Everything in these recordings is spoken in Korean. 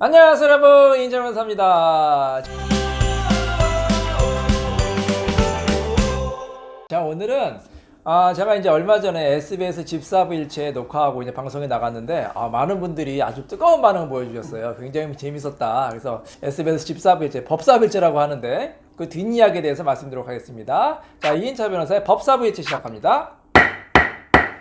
안녕하세요 여러분. 인정원사입니다. 자 오늘은 아 제가 이제 얼마 전에 SBS 집사부 일체 녹화하고 이제 방송에 나갔는데 아, 많은 분들이 아주 뜨거운 반응을 보여주셨어요. 굉장히 재밌었다. 그래서 SBS 집사부 일체 법사부 일체라고 하는데 그 뒷이야기에 대해서 말씀드리도록 하겠습니다. 자 이인차 변호사의 법사부 일체 시작합니다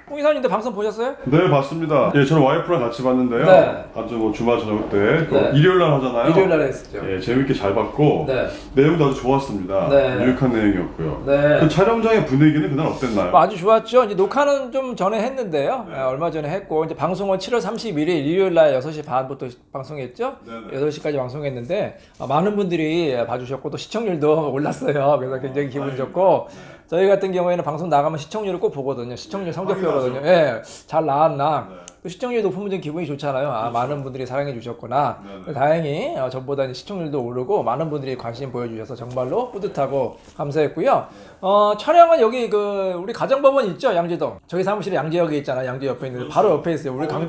홍 이사님도 방송 보셨어요? 네 봤습니다. 예, 저는 와이프랑 같이 봤는데요. 네. 아주 뭐 주말 저녁 때 그 네. 일요일 날 하잖아요. 일요일 날에 했었죠 예, 재밌게 잘 봤고 네. 내용도 아주 좋았습니다. 네. 유익한 내용이었고요. 네. 그 촬영장의 분위기는 그날 어땠나요? 뭐 아주 좋았죠. 이제 녹화는 좀 전에 했는데요. 예, 얼마 전에 했고 이제 방송은 7월 31일 일요일 날 6시 반부터 방송했죠. 네 네. 8시까지 방송했는데 아, 많은 분들이 봐주셨고 또 시청률도 올랐어요. 그래서 굉장히 기분. 좋고 저희 같은 경우에는 방송 나가면 시청률을 꼭 보거든요. 시청률 성적표거든요. 예, 잘 나왔나. 네. 또 시청률이 높은 분들은 기분이 좋잖아요. 아, 많은 분들이 사랑해 주셨구나. 네네. 다행히 어, 전보다 이제 시청률도 오르고 많은 분들이 관심 보여주셔서 정말로 뿌듯하고 감사했고요. 어, 촬영은 여기 그 우리 가정법원 있죠 양재동. 저희 사무실에 양재역에 있잖아요. 양재 옆에 있는데 바로 옆에 있어요. 우리 어, 강.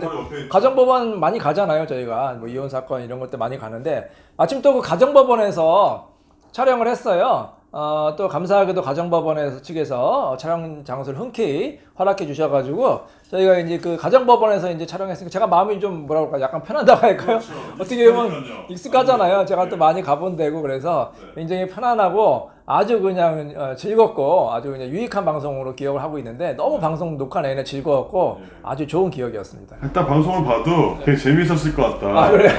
가정법원 많이 가잖아요. 저희가 뭐 이혼 사건 이런 것들 많이 가는데 마침 또 그 가정법원에서 촬영을 했어요. 어, 또 감사하게도 가정법원에서 측에서 촬영 장소를 흔쾌히 허락해 주셔가지고 저희가 이제 그 가정법원에서 이제 촬영했으니까 제가 마음이 좀 뭐라 그럴까 약간 편하다고 할까요? 그렇죠. 어떻게 보면 익숙하니까요. 익숙하잖아요. 제가 네. 또 많이 가본 데고 그래서 네. 굉장히 편안하고 아주 그냥 어, 즐겁고 아주 그냥 유익한 방송으로 기억을 하고 있는데 너무 방송 녹화 내내 즐거웠고 네. 아주 좋은 기억이었습니다. 일단 방송을 봐도 되게 재밌었을 것 같다. 아, 그래요?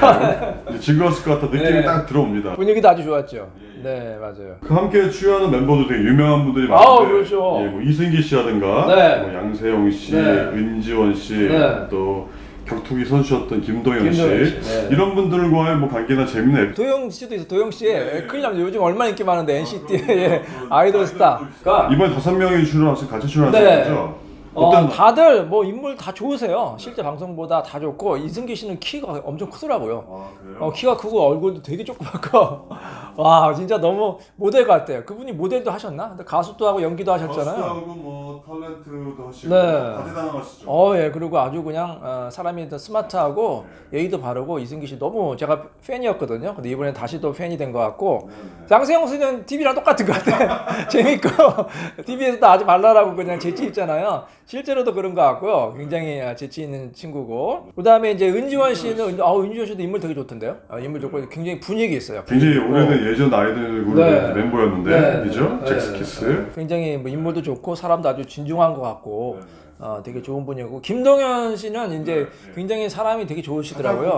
네. 즐거웠을 것 같다. 느낌이 네. 딱 들어옵니다. 분위기도 아주 좋았죠. 예, 예. 네, 맞아요. 그 함께 출연하는 멤버도 되게 유명한 분들이 많은데 그렇죠. 예, 뭐 이승기 씨라든가 네. 뭐 양세형 씨, 네. 은지원 씨, 네. 또 격투기 선수였던 김동현, 김동현 씨, 씨, 네. 이런 분들과의 뭐 관계나 재밌는 에피소드 도영 씨도 있어. 도영 씨. 예, 큰일 납니다. 요즘 얼마나 인기 많은데 NCT 그럼요. 의 그건 아이돌 스타가 이번에 다섯 명이 출연하신 같이 출연하신 네. 거죠? 어, 어떤 다들 뭐 인물 다 좋으세요. 실제 방송보다 다 좋고 이승기 씨는 키가 엄청 크더라고요. 아 그래요? 어, 키가 크고 얼굴도 되게 조그맣고 와 진짜 너무 모델 같아요. 그분이 모델도 하셨나? 근데 가수도 하고 연기도 하셨잖아요. 가수하고 뭐 탤런트도 하시고 네. 다 대단하시죠. 어, 예, 그리고 아주 그냥 어, 사람이 더 스마트하고 예의도 바르고 이승기 씨 너무 제가 팬이었거든요. 근데 이번에 다시 또 팬이 된 것 같고 네, 네. 장세형 씨는 TV랑 똑같은 것 같아. 재밌고 TV에서도 아주 발랄하고 그냥 재치 있잖아요. 실제로도 그런 것 같고요. 굉장히 아, 재치 있는 친구고. 그 다음에 이제 은지원 씨는 아 은지원 씨도 인물 되게 좋던데요. 아, 인물 좋고 굉장히 분위기 있어요. 굉장히 분위기 오래된 예전 아이돌 그룹의 네. 멤버였는데 네, 그죠? 네, 잭스키스. 네. 굉장히 뭐 인물도 좋고 사람도 아주 진중한 것 같고 네. 어, 되게 좋은 분이고 김동현 씨는 이제 네, 네. 굉장히 사람이 되게 좋으시더라고요.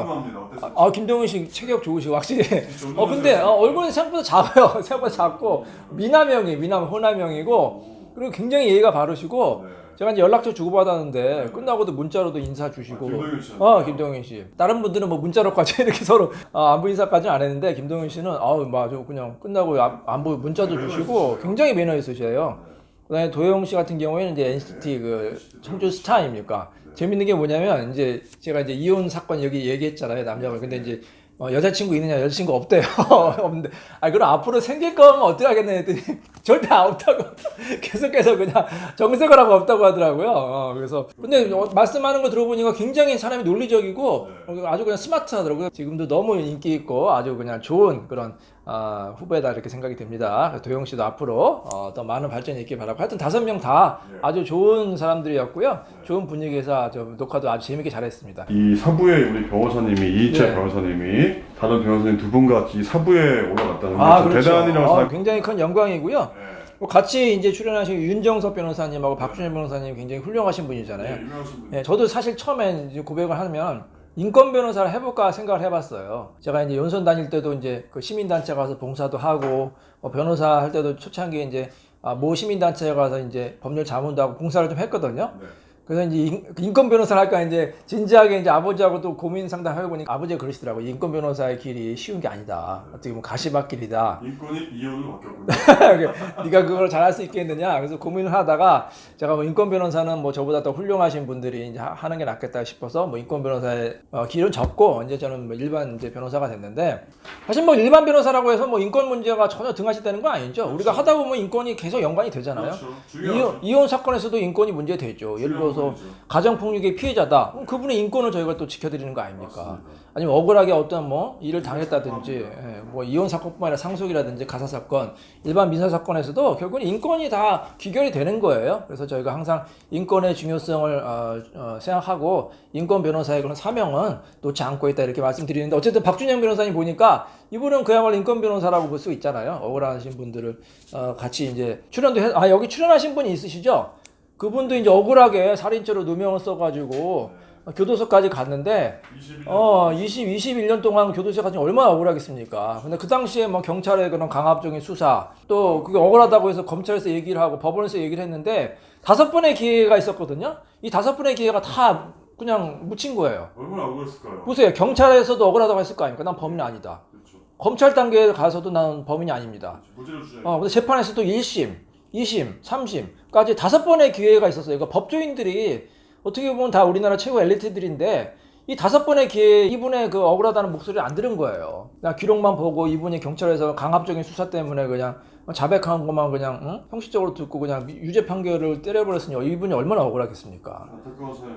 어땠어요? 아, 김동현 씨 체격 좋으시고 확실히. 진짜 어 근데 어, 얼굴은 생각보다 작아요. 생각보다 작고 미남형이 미남 호남형이고 그리고 굉장히 예의가 바르시고 네. 제가 이제 연락처 주고받았는데 끝나고도 문자로도 인사 주시고. 아, 김동현 씨. 어 김동현 씨. 다른 분들은 뭐 문자로까지 이렇게 서로 어, 안부 인사까지는 안 했는데 김동현 씨는 아우 맞아 그냥 끝나고 안- 안부 문자도 매너 주시고 있으시죠. 굉장히 매너 있으셔요. 그다음에 도영 씨 같은 경우에는 이제 NCT 그 청주 스타 아닙니까? 재밌는 게 뭐냐면 이제 제가 이제 이혼 사건 여기 얘기했잖아요 남자가 근데 이제 어, 여자친구 있느냐 여자친구 없대요. 없는데. 아 그럼 앞으로 생길 거면 어떻게 하겠네 했더니 절대 없다고. 계속해서 그냥 정색을 하고 없다고 하더라고요. 어, 그래서. 근데 어, 말씀하는 거 들어보니까 굉장히 사람이 논리적이고 어, 아주 그냥 스마트하더라고요. 지금도 너무 인기 있고 아주 그냥 좋은 그런 아, 후배다 이렇게 생각이 됩니다. 도영 씨도 앞으로 어, 더 많은 발전이 있길 바라고 하여튼 다섯 명 다 네. 아주 좋은 사람들이었고요. 좋은 분위기에서 좀 녹화도 아주 재밌게 잘했습니다. 이 사부에 우리 변호사님이 이인철 네. 변호사님이 다른 변호사님 두 분과 같이 이 사부에 올라갔다는 게 아, 좀 그렇죠. 대단이라고 아, 생각. 굉장히 큰 영광이고요. 네. 뭐 같이 이제 출연하신 윤정석 변호사님하고 박준현 변호사님 굉장히 훌륭하신 분이잖아요. 네, 분. 예, 저도 사실 처음에 고백을 하면 인권 변호사를 해볼까 생각을 해봤어요. 제가 이제 연선 다닐 때도 이제 그 시민단체 가서 봉사도 하고 뭐 변호사 할 때도 초창기에 이제 아, 모 시민단체에 가서 이제 법률 자문도 하고 봉사를 좀 했거든요. 네. 그래서 이제 인- 인권 변호사를 할까 이제 진지하게 이제 아버지하고 또 고민 상담해 보니까 아버지가 그러시더라고 요. 인권 변호사의 길이 쉬운 게 아니다. 어떻게 보면 가시밭길이다. 인권이 이혼으로 바뀌었군요. 네가 그걸 잘할 수 있겠느냐 그래서 고민을 하다가 제가 뭐 인권 변호사는 뭐 저보다 더 훌륭하신 분들이 이제 하- 하는 게 낫겠다 싶어서 뭐 인권 변호사의 어, 길은 접고 이제 저는 뭐 일반 이제 변호사가 됐는데 사실 뭐 일반 변호사라고 해서 뭐 인권 문제가 전혀 등하시되는 건 아니죠 우리가 하다 보면 인권이 계속 연관이 되잖아요 그렇죠. 이혼, 중요하죠. 이혼 사건에서도 인권이 문제되죠 예를 들어서 그래서 가정폭력의 피해자다. 그럼 그분의 인권을 저희가 또 지켜드리는 거 아닙니까? 아니면 억울하게 어떤 뭐 일을 당했다든지 예, 뭐 이혼 사건뿐만 아니라 상속이라든지 가사 사건 일반 민사 사건에서도 결국은 인권이 다 귀결이 되는 거예요. 그래서 저희가 항상 인권의 중요성을 어, 어, 생각하고 인권 변호사의 그런 사명은 놓지 않고 있다 이렇게 말씀드리는데 어쨌든 박준영 변호사님 보니까 이분은 그야말로 인권 변호사라고 볼 수 있잖아요. 억울하신 분들을 어, 같이 이제 출연도 해, 아 여기 출연하신 분이 있으시죠? 그분도 이제 억울하게 살인죄로 누명을 써가지고 교도소까지 갔는데 어 20, 21년 동안 교도소에 갔으니 얼마나 억울하겠습니까? 근데 그 당시에 뭐 경찰의 그런 강압적인 수사 또 그게 억울하다고 해서 검찰에서 얘기를 하고 법원에서 얘기를 했는데 다섯 번의 기회가 있었거든요. 이 다섯 번의 기회가 다 그냥 묻힌 거예요. 얼마나 억울했을까요? 보세요. 경찰에서도 억울하다고 했을 거 아닙니까? 난 범인 아니다. 그렇죠. 검찰 단계에 가서도 난 범인이 아닙니다. 무죄를 주장. 어, 근데 재판에서도 1심, 2심, 3심까지 다섯 번의 기회가 있었어요. 그러니까 법조인들이 어떻게 보면 다 우리나라 최고 엘리트들인데 이 다섯 번의 기회에 이분의 그 억울하다는 목소리를 안 들은 거예요. 그냥 기록만 보고 이분이 경찰에서 강압적인 수사 때문에 그냥 자백한 것만 그냥 응? 형식적으로 듣고 그냥 유죄 판결을 때려버렸으니 이분이 얼마나 억울하겠습니까?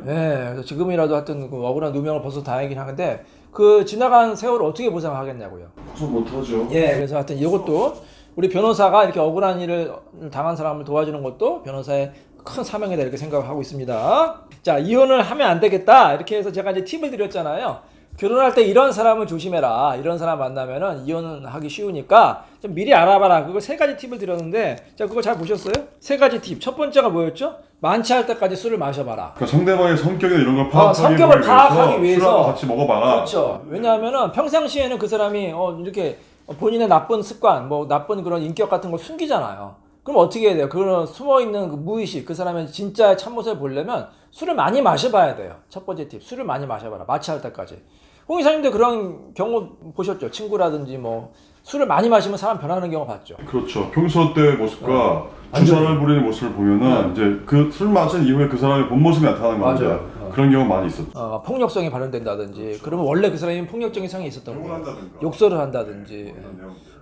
예, 그래서 지금이라도 하여튼 그 억울한 누명을 벗어 다행이긴 한데 그 지나간 세월을 어떻게 보상하겠냐고요. 저 못하죠. 예, 그래서 하여튼 이것도 우리 변호사가 이렇게 억울한 일을 당한 사람을 도와주는 것도 변호사의 큰 사명이다 이렇게 생각을 하고 있습니다. 자, 이혼을 하면 안 되겠다 이렇게 해서 제가 이제 팁을 드렸잖아요. 결혼할 때 이런 사람을 조심해라. 이런 사람 만나면은 이혼하기 쉬우니까 좀 미리 알아봐라. 그거 세 가지 팁을 드렸는데, 자, 그거 잘 보셨어요? 세 가지 팁. 첫 번째가 뭐였죠? 만취할 때까지 술을 마셔봐라. 그러니까 상대방의 성격이나 이런 걸 파악하기 성격을 파악하기 위해서. 술하고 같이 먹어봐라. 그렇죠. 왜냐하면은 평상시에는 그 사람이 어, 이렇게 본인의 나쁜 습관, 뭐 나쁜 그런 인격 같은 걸 숨기잖아요. 그럼 어떻게 해야 돼요? 그런 숨어 있는 그 무의식, 그 사람의 진짜 참모습을 보려면 술을 많이 마셔봐야 돼요. 첫 번째 팁, 술을 많이 마셔봐라. 마취할 때까지. 홍 이사님도 그런 경우 보셨죠? 친구라든지 뭐 술을 많이 마시면 사람 변하는 경우 봤죠. 그렇죠. 평소 때 모습과 어. 주사를 부리는 모습을 보면은 이제 그 술 마신 이후에 그 사람의 본 모습이 나타나는 건데 맞아요. 어. 그런 경우 많이 있었죠. 어, 폭력성이 발현된다든지, 그러면 원래 그 사람이 폭력적인 성이 있었던 거예요. 욕설을 한다든지,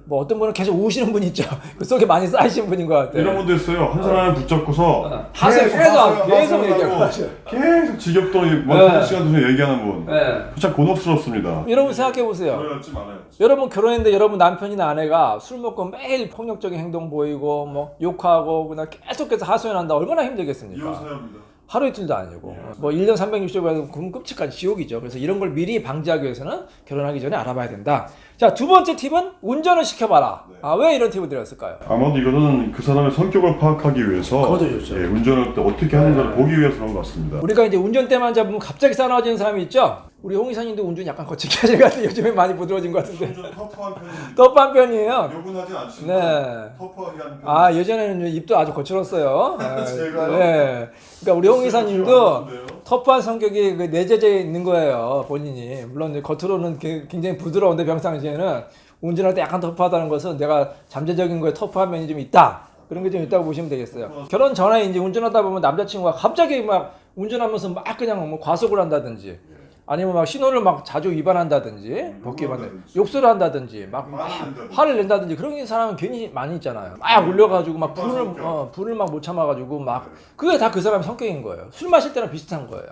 뭐 어떤 분은 계속 우시는 분이 있죠. 그 속에 많이 쌓이신 분인 것 같아요. 이런 분도 있어요. 한 사람을 붙잡고서 어. 하세요. 계속, 계속 얘기하고 하고 하세요. 계속 지겹더니 뭐 네. 한 시간 동안 얘기하는 분. 네. 참 곤혹스럽습니다. 여러분 생각해 보세요. 말아요. 여러분 결혼했는데 여러분 남편이나 아내가 술 먹고 매일 폭력적인 행동 보이고 뭐 욕하고 그냥 계속해서 하소연한다 얼마나 힘들겠습니까? 이혼사야입니다. 하루 이틀도 아니고 뭐 1년 365일 그럼 끔찍한 지옥이죠. 그래서 이런 걸 미리 방지하기 위해서는 결혼하기 전에 알아봐야 된다. 자, 두 번째 팁은 운전을 시켜봐라. 네. 아, 왜 이런 팁을 드렸을까요? 아마도 이거는 그 사람의 성격을 파악하기 위해서 그것도 좋죠. 예, 운전을 때 어떻게 하는가를 보기 위해서 그런 것 같습니다. 우리가 이제 운전대만 잡으면 갑자기 싸나워지는 사람이 있죠? 우리 홍 이사님도 운전 약간 거칠게 하신 것 같은데 요즘에 많이 부드러워진 것 같은데 운전 터프한 편입니다. 떡반 편이에요. 욕은 하진 않지만 네. 터프하게 하는 편. 아 예전에는 입도 아주 거칠었어요. 네. 제가요? 네. 그러니까 우리 홍 이사님도 터프한 성격이 그 내재되어 있는 거예요 본인이. 물론 겉으로는 게- 굉장히 부드러운데 평상시에는 운전할 때 약간 터프하다는 것은 내가 잠재적인 거에 터프한 면이 좀 있다. 그런 게 좀 있다고 보시면 되겠어요. 결혼 전에 이제 운전하다 보면 남자친구가 갑자기 막 운전하면서 막 그냥 뭐 과속을 한다든지 아니면 막 신호를 막 자주 위반한다든지 법규 위반 한다든지. 욕설을 한다든지 막, 막 화를 낸다든지. 그런 사람은 괜히 많이 있잖아요. 막 울려가지고 막 성격. 어, 불을 막 못 참아가지고 막 그게 다 그 사람 성격인 거예요. 술 마실 때랑 비슷한 거예요.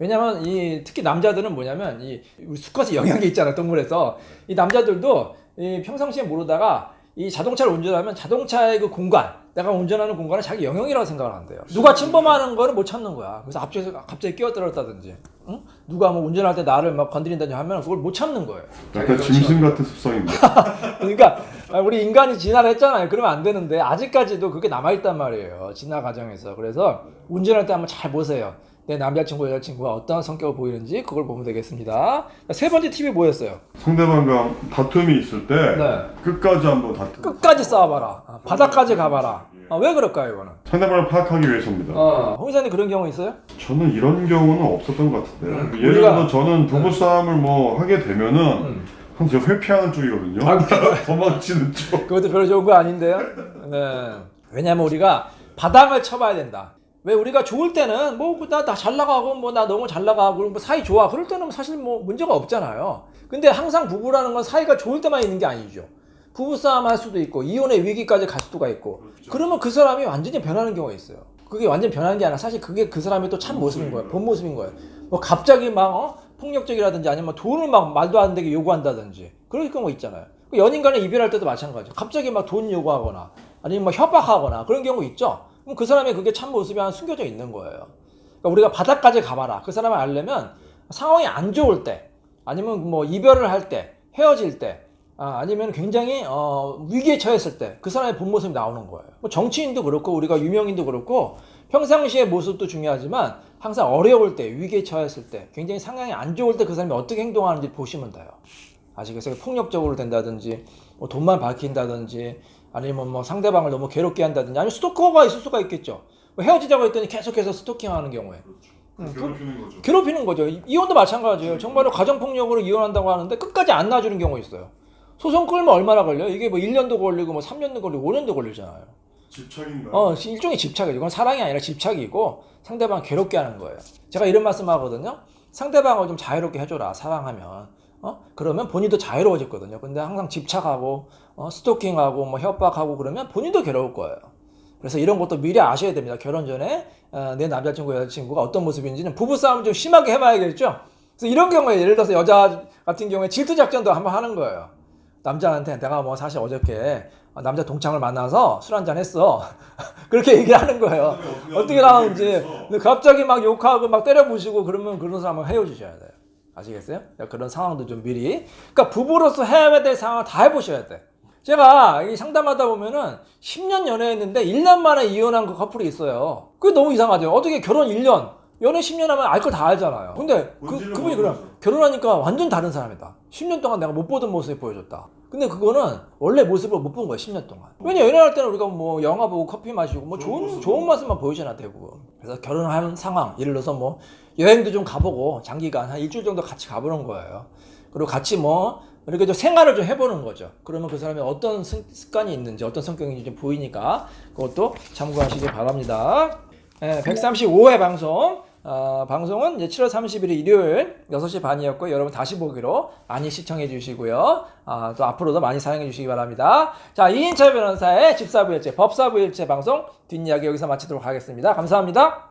왜냐면 이 특히 남자들은 뭐냐면 이 우리 수컷의 영향이 있잖아요 동물에서 이 남자들도 이 평상시에 모르다가 이 자동차를 운전하면 자동차의 그 공간 내가 운전하는 공간은 자기 영역이라고 생각을 한대요 누가 침범하는 거를 못 참는 거야 그래서 앞쪽에서 갑자기 끼어들었다든지 응? 누가 뭐 운전할 때 나를 막 건드린다든지 하면 그걸 못 참는 거예요 약간 짐승 같은 습성입니다. 그러니까 우리 인간이 진화를 했잖아요. 그러면 안 되는데 아직까지도 그게 남아 있단 말이에요. 진화 과정에서. 그래서 운전할 때 한번 잘 보세요. 내 남자친구 여자친구가 어떤 성격을 보이는지 그걸 보면 되겠습니다. 세 번째 팁이 뭐였어요? 상대방과 다툼이 있을 때 네. 끝까지 한번 다툼. 끝까지 싸워봐라. 아, 바닥까지 가봐라. 아, 왜 그럴까요, 이거는? 상대방을 파악하기 위해서입니다. 어, 홍 이사님 그런 경우 있어요? 저는 이런 경우는 없었던 것 같은데. 음, 예를 우리가- 들어 저는 부부 싸움을 뭐 하게 되면은 음. 항상 제가 회피하는 쪽이거든요. 아, 도망치는 쪽. 그것도 별로 좋은 거 아닌데요? 네. 왜냐면 우리가 바닥을 쳐봐야 된다. 왜 우리가 좋을 때는 뭐나잘 나가고 뭐 나 너무 잘 나가고 뭐 사이 좋아 그럴 때는 사실 뭐 문제가 없잖아요. 근데 항상 부부라는 건 사이가 좋을 때만 있는 게 아니죠. 부부 싸움 할 수도 있고 이혼의 위기까지 갈 수가 있고 그러면 그 사람이 완전히 변하는 경우가 있어요. 그게 완전 변한 게 아니라 사실 그게 그 사람의 또 참 모습인 거예요. 본 모습인 거예요. 뭐 갑자기 막 어? 폭력적이라든지 아니면 돈을 막 말도 안 되게 요구한다든지 그럴 경우 있잖아요. 그 연인 간에 이별할 때도 마찬가지죠. 갑자기 막 돈 요구하거나 아니면 뭐 협박하거나 그런 경우 있죠. 그럼 그 사람의 그게 참 모습이 하나 숨겨져 있는 거예요. 그러니까 우리가 바닥까지 가봐라. 그 사람을 알려면 상황이 안 좋을 때 아니면 뭐 이별을 할 때 헤어질 때 아, 아니면 굉장히 어, 위기에 처했을 때 그 사람의 본 모습이 나오는 거예요. 뭐 정치인도 그렇고 우리가 유명인도 그렇고 평상시의 모습도 중요하지만 항상 어려울 때 위기에 처했을 때 굉장히 상황이 안 좋을 때 그 사람이 어떻게 행동하는지 보시면 돼요. 아시겠어요? 폭력적으로 된다든지 뭐 돈만 밝힌다든지 아니면 뭐 상대방을 너무 괴롭게 한다든지 아니면 스토커가 있을 수가 있겠죠. 뭐 헤어지자고 했더니 계속해서 스토킹하는 경우에 괴롭히는 거죠. 괴롭히는 거죠. 이- 이혼도 마찬가지예요. 정말로 가정폭력으로 이혼한다고 하는데 끝까지 안 놔주는 경우 있어요. 소송 끌면 얼마나 걸려요? 이게 뭐 1년도 걸리고 뭐 3년도 걸리고 5년도 걸리잖아요. 집착인가요? 어, 일종의 집착이죠. 이건 사랑이 아니라 집착이고 상대방 괴롭게 하는 거예요. 제가 이런 말씀 하거든요. 상대방을 좀 자유롭게 해줘라. 사랑하면. 어? 그러면 본인도 자유로워졌거든요. 근데 항상 집착하고, 어, 스토킹하고, 뭐 협박하고 그러면 본인도 괴로울 거예요. 그래서 이런 것도 미리 아셔야 됩니다. 결혼 전에 어, 내 남자친구, 여자친구가 어떤 모습인지는 부부싸움 좀 심하게 해봐야겠죠. 그래서 이런 경우에 예를 들어서 여자 같은 경우에 질투 작전도 한번 하는 거예요. 남자한테 내가 뭐 사실 어저께 남자 동창을 만나서 술 한잔 했어. 그렇게 얘기를 하는 거예요. 어떻게 나오는지. 갑자기 막 욕하고 막 때려부시고 그러면 그런 사람은 헤어지셔야 돼요. 아시겠어요? 그런 상황도 좀 미리. 그러니까 부부로서 해야 될 상황을 다 해보셔야 돼. 제가 이 상담하다 보면은 10년 연애했는데 1년 만에 이혼한 그 커플이 있어요. 그게 너무 이상하죠. 어떻게 결혼 1년, 연애 10년 하면 알 걸 다 알잖아요. 근데 그, 그분이 그래. 결혼하니까 완전 다른 사람이다. 10년 동안 내가 못 보던 모습을 보여줬다. 근데 그거는 원래 모습을 못 본 거야, 10년 동안. 왜냐, 연애할 때는 우리가 뭐 영화 보고 커피 마시고 뭐 좋은 좋은, 모습. 좋은 모습만 보여줘야 되고. 그래서 결혼한 상황, 예를 들어서 뭐 여행도 좀 가보고 장기간 한 일주일 정도 같이 가보는 거예요. 그리고 같이 뭐 이렇게 좀 생활을 좀 해보는 거죠. 그러면 그 사람이 어떤 습- 습관이 있는지 어떤 성격인지 좀 보이니까 그것도 참고하시기 바랍니다. 예, 135회 방송. 어, 방송은 이제 7월 30일 일요일 6시 반이었고 여러분 다시 보기로 많이 시청해 주시고요. 아, 또 앞으로도 많이 사용해 주시기 바랍니다. 자, 이인철 변호사의 집사부일체, 법사부일체 방송 뒷이야기 여기서 마치도록 하겠습니다. 감사합니다.